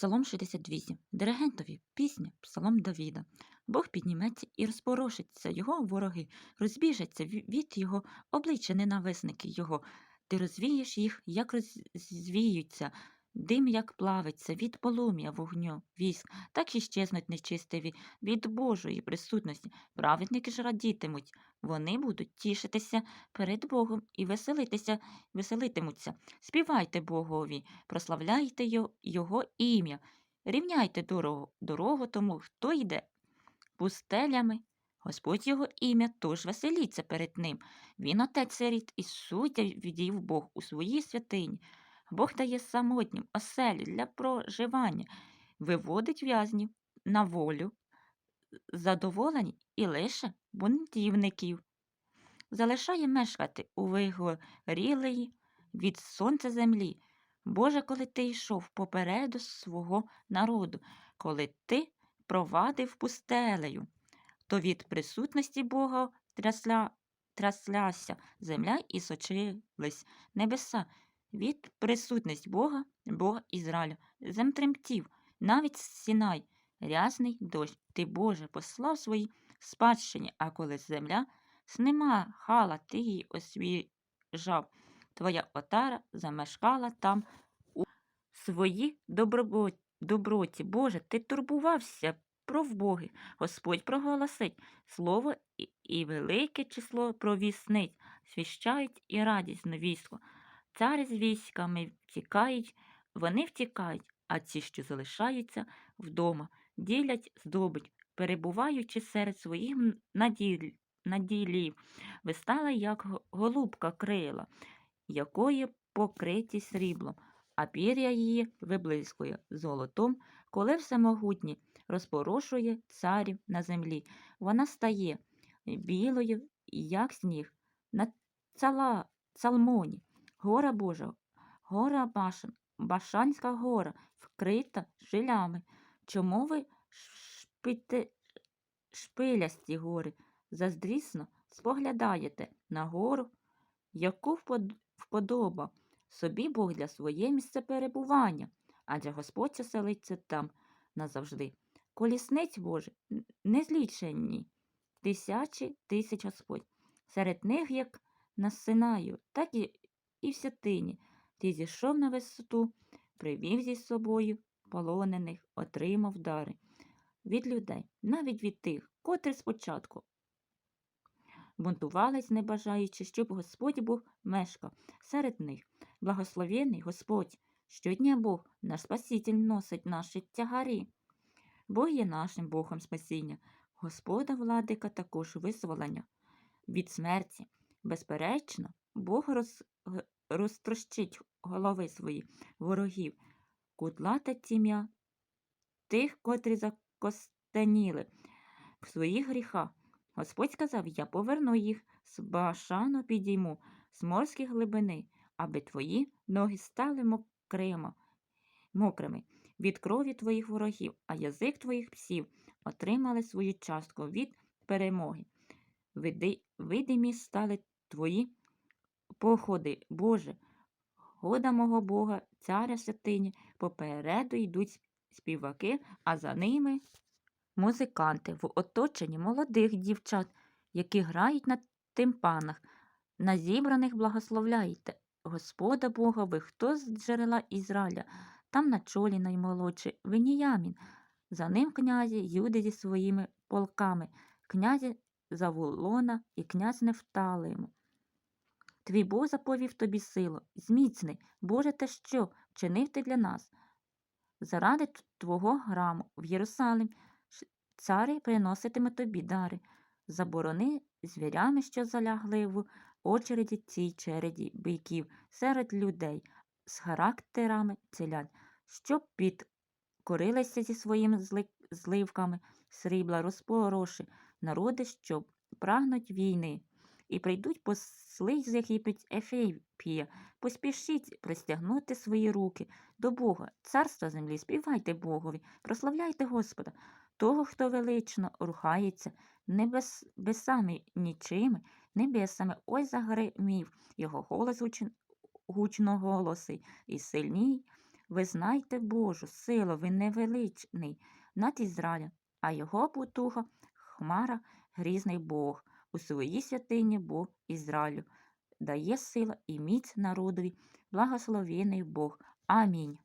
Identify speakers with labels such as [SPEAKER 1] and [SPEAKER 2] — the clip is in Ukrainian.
[SPEAKER 1] Псалом 68. Диригентові пісня Псалом Давіда. Бог підніметься і розпорошиться, його вороги розбіжаться від його обличчя ненависники його. Ти розвієш їх, як розвіються, дим, як плавиться, від полум'я вогню військ, так і щезнуть нечистиві від Божої присутності. Праведники ж радітимуть, вони будуть тішитися перед Богом і веселитися, веселитимуться. Співайте Богові, прославляйте Його ім'я, рівняйте дорогу, дорогу тому, хто йде пустелями. Господь його ім'я, тож веселіться перед ним. Він отець сиріт і суддя відів Бог у своїй святині. Бог дає самотнім оселі для проживання, виводить в'язнів на волю, задоволені і лише бунтівників. Залишає мешкати у вигорілої від сонця землі. Боже, коли ти йшов попереду свого народу, коли ти провадив пустелею, то від присутності Бога трясля, тряслася земля і сочились небеса. Від присутності Бога, Бога Ізраїля, зем тремтів, навіть Сінай, рясний дощ. Ти, Боже, послав свої спадщині, а коли земля снима хала, ти її освіжав. Твоя отара замешкала там у добробо- доброті. Боже, ти турбувався про вбоги. Господь проголосить слово і, велике число провісниць, свіщають і радісне військо. Царі з військами втікають, вони втікають, а ті, що залишаються вдома, ділять здобич, перебуваючи серед своїх наділів. Ви стали, як голубка крила, якої покриті сріблом, а пір'я її виблискує золотом, коли всемогутній розпорошує царів на землі. Вона стає білою, як сніг, на цала, цалмоні, гора Божа, гора Башан, Башанська гора, вкрита жилями. Чому ви шпите, шпилясті гори, заздрісно споглядаєте на гору, яку впод- вподобав собі Бог для своє місце перебування, адже Господь оселиться там назавжди. Колісниць Боже незліченні, тисячі тисяч Господь. Серед них, як на Синаю, так і, і в святині. Ти зійшов на висоту, привів зі собою полонених, отримав дари від людей, навіть від тих, котрі спочатку бунтувались, не бажаючи, щоб Господь Бог мешкав серед них. Благословений Господь, щодня Бог, наш Спаситель, носить наші тягарі. Бог є нашим Богом спасіння, Господа владика також визволення від смерті. Безперечно, Бог роз, розтрощить голови свої ворогів, кудлата тім'я тих, котрі закостеніли в своїх гріхах. Господь сказав: Я поверну їх з башану підійму, з морської глибини, аби твої ноги стали мокрима, мокрими від крові твоїх ворогів, а язик твоїх псів отримали свою частку від перемоги. Види, видимі стали твої походи, Боже, года мого Бога, царя святині, попереду йдуть співаки, а за ними музиканти в оточенні молодих дівчат, які грають на тимпанах. На зібраних благословляйте Господа Бога, ви хто з джерела Ізраїля, там на чолі наймолодший Веніямін, за ним князі Юди зі своїми полками, князі Завулона і князь Нефталиму. Твій Бог заповів тобі силу, зміцни, Боже, те що вчинив ти для нас? Заради Твого граму в Єрусалим царі приноситиме тобі дари. Заборони звірями, що залягли в очереді цій череді бійків серед людей з характерами селян, щоб підкорилися зі своїми зли- зливками срібла розпороши, народи, що прагнуть війни. І прийдуть посли з Єгипет Ефіпія. Поспішіть простягнути свої руки. До Бога, царства землі, співайте Богові, прославляйте Господа, того, хто велично рухається небес, небесами нічими, небесами, ось загримів, його голос гучно голосий, і сильній Ви знайте Божу силу, він невеличний над Ізраїлем, а його потуга хмара грізний Бог. У своїй святині Бог Ізраїлю дає сила і міць народові, благословений Бог. Амінь.